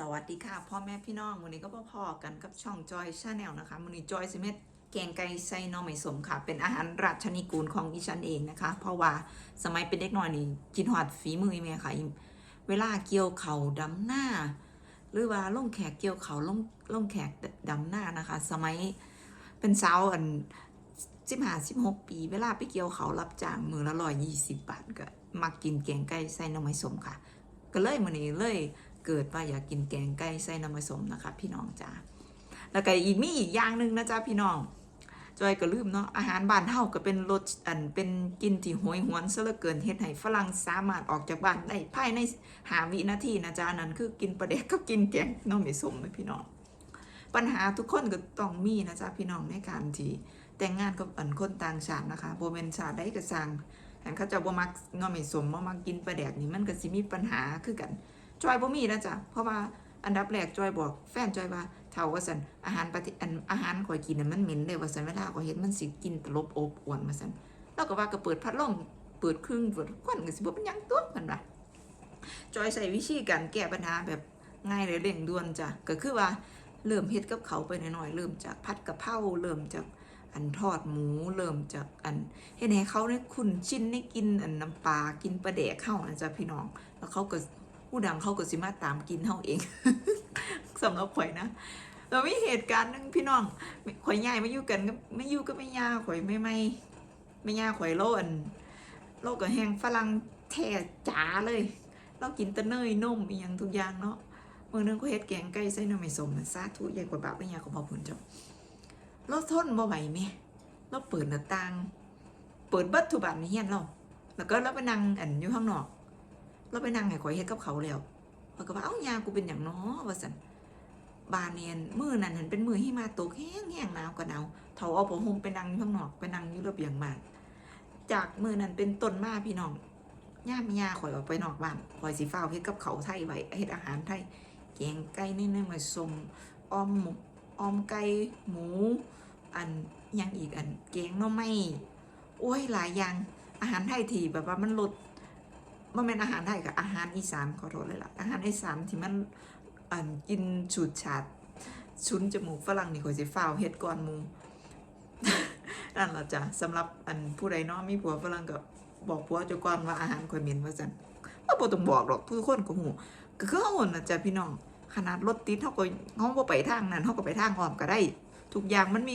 สวัสดีค่ะ พ่อแม่พี่น้องวันนี้ก็พ่อๆกันกับช่องจอยชาแนลนะคะวันนี้จอยสิเม็ดแกงไก่ไส้น่อไม้สมค่ะ เป็นอาหารราชนิกูลของดิฉันเองนะคะ เพราะว่าสมัยเป็นเด็กน้อยนี่กินหอดฝีมือแม่ค่ะ เวลาเกี่ยวเข่าดำหน้า หรือว่าล่งแขกเกี่ยวเขาวลงลงแขกดำหน้านะคะ สมัยเป็นสาวอันสิบห้าสิบหกปี เวลาไปเกี่ยวเขารับจ้างมือละร้อยยี่สิบบาทก็มักกินแกงไก่ไส้น่อไม้สมค่ะ ก็เลยมื้อนี้เลย เกิดว่าอยากกินแกงไก่ใส่น้ำผสมนะคะ พี่น้องจ้าแล้วก็อีกมีอีกอย่างหนึ่งนะจ๊ะพี่น้องจอยก็ลืมเนาะอาหารบ้านเฮาก็เป็นรสอันเป็นกินที่โหยหวนซะเหลือเกินเฮ็ดให้ฝรั่งสามารถออกจากบ้านได้ภายในหาวินาทีนะจ๊ะนั่นคือกินปลาแดกกับกินแกงน้องไม่สมนะพี่น้อง ปัญหาทุกคนก็ต้องมีนะจ๊ะพี่น้องในการที่แต่งงานกับอันคนต่างชาตินะคะโบเมนชาได้กระสังอันเขาจะบ่มักน้องไม่สมบ่มักกินปลาแดกนี่มันก็สิมีปัญหาคือกัน จอยบ่มีนะจ๊ะเพราะว่าอันดับแรกจอยบอกแฟนจอยว่าเท่าว่าสันอาหารปฏิอันอาหารข่อยกินน่ะมันเหม็นเลยว่าสันเวลาข่อยเห็นมันสิกินตลบอบอวนมาสันแล้วก็ว่าก็เปิดพัดลมเปิดครื่งเปิดควันก็สิบ่เป็นหยังตัวเพิ่นว่าจอยใส่วิธีการแก้ปัญหาแบบง่ายเลยเร่งด่วนจ้ะก็คือว่าเริ่มเฮ็ดกับเขาไปหน่อยๆเริ่มจากผัดกะเพราเริ่มจากอันทอดหมูเริ่มจากอันเฮ็ดให้เขาได้คุ้นชินได้กินอันน้ำปลากินปลาแดกเข้านะจ๊ะพี่น้อง แล้วเขาก็ ผู้ดังเขาก็สิมาตามกินเฮาเองสำหรับข่อยนะเรามีเหตุการณ์นึงพี่น้องข่อยใหญ่มาอยู่กันก็ไม่อยู่ก็ไม่ยาข่อยไม่ไม่ไม่ยาข่อยโลอันโลกับแห้งฝรั่งแท้จ๋าเลย เรากินต่เนยนมอีหยังทุกอย่างเนาะเมื่อนึงก็เฮ็ดแกงไก่ใส่หน้ำไม่สมน่ะสาธุใหญ่กว่าบาปไม่ยาของพ่อพุ่นจ้าเราทนบ่ไหวแม่เราเปิดหน้าต่าง เปิดบัดทุกบานในเฮียนเราแล้วก็เราไปนั่งอันอยู่ข้างนอก เราไปนั่งให้ข่อยเฮ็ดกับเขาแล้วเขาก็ว่าเอ้ายากูเป็นอย่างน้อว่าสันบานเนียนมือนั่นเห็นเป็นมือหิมาตกแห้งแห้งหนาวก็หนาวเถาเอาผมห่มไปนั่งอยู่ข้างนอกไปนั่งอยู่ระเบียงบ้านจากมือนั้นเป็นต้นมาพี่น้องย่ามยาข่อยออกไปนอกบ้านข่อยสีฟ้าเฮ็ดกับเขาไทยไว้เฮ็ดอาหารไทยแกงไก่นี่นึงมาสมอ้อมหมูอ้อมไก่หมู อันยังอีกอันแกงน่อไม้โอ้ยหลายอย่างอาหารไทยที่แบบว่ามันลด มันเป็นอาหารไทยกับอาหารอีสานขอโทษเลยล่ะ อาหารอีสานที่มันอันกินฉูดฉาดชุนจมูกฝรั่งนี่ข่อยสิฟ้าวเฮ็ดก่อนหมูนั่นล่ะจ้ะสำหรับอันผู้ใดเนาะมีผัวฝรั่งก็บอกผัวเจ้าก่อนว่าอาหารข่อยเหม็นว่าซั่นว่าบ่ต้องบอกหรอกทุกคนก็ฮู้ก็คือเฮาน่ะจ้ะพี่น้องขนาดรถติดเฮาก็เฮาบ่ไปทางนั้นเฮาก็ไปทางอ้อมก็ได้ ทุกอย่างมันมี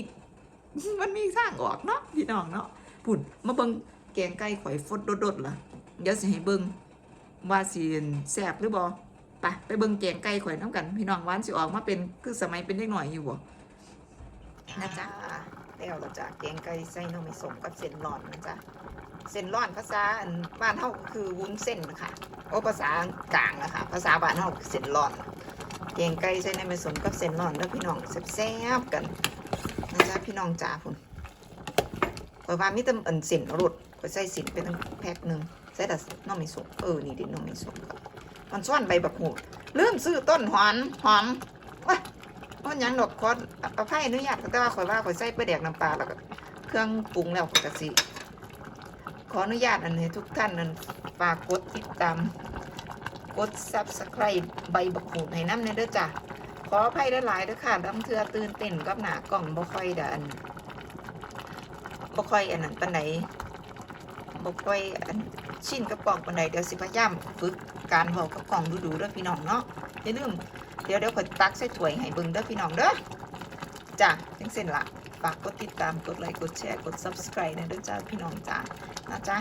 มันมีทางออกเนาะพี่น้องเนาะพุ่นมาเบิ่งแกงไก่ข่อยฟดโดดๆล่ะ เดี๋ยวสิให้เบิ่งว่าสิแซ่บหรือบ่ไปไปเบิ่งแกงไก่ข่อยน้ำกัน พี่น้องหวานสิออกมาเป็นคือสมัยเป็นเด็กหน่อยอยู่บ่นะจ๊ะแล้วเราจะแกงไก่ใส่นมสมกับเส้นร้อนนะจ๊ะเส้นร้อนภาษาบ้านเฮาก็คือวุ้นเส้นนะคะโอ้ภาษากลางนะคะภาษาบ้านเฮาเส้นร้อนแกงไก่ใส่นมสมกับเส้นร้อนแล้วพี่น้องแซ่บๆกันนะจ๊ะพี่น้องจ๋าพุ่น ข่อยว่ามีแต่อันส้นรสข่อยใส่ส้นไปตั้งแพ็คหนึ่งใส่แต่น้องไม่สุกเออนี่ดิน้องไม่สุกครับมันซ่อนใบบักหูดลืมซื้อต้นหอมหอมว้ามันหยังดอกคอนเอาไผ่อนุญาตแต่ว่าข่อยว่าข่อยใส่ไปแดกน้ำปลาแล้วก็เครื่องปรุงแล้วข่อยก็สิขออนุญาตอันนี้ทุกท่านนั้นฝากกดติดตามกด subscribe ใบบักหูให้น้ำในเด้อจ้ะขออภัยหลายๆเด้อค่ะลำเทือตื่นเต้นกับหนากล่องบ่ค่อยดัน บ่ค่อยอันนั้นปานใดบ่ค่อยอันชินกับกล่องปันใดเดี๋ยวสิพยายามฝึกการเผากับกล่องดูๆเด้อพี่น้องเนาะอย่าลืมเดี๋ยวเดี๋ยวขอยตักใส่ถ้วยให้เบิ่งเด้อพี่น้องเด้อจ้ะจังเส้นละฝากกดติดตามกดไลค์กดแชร์กด subscribe นะเด้อจ้าพี่น้องจ้านะจ๊ะ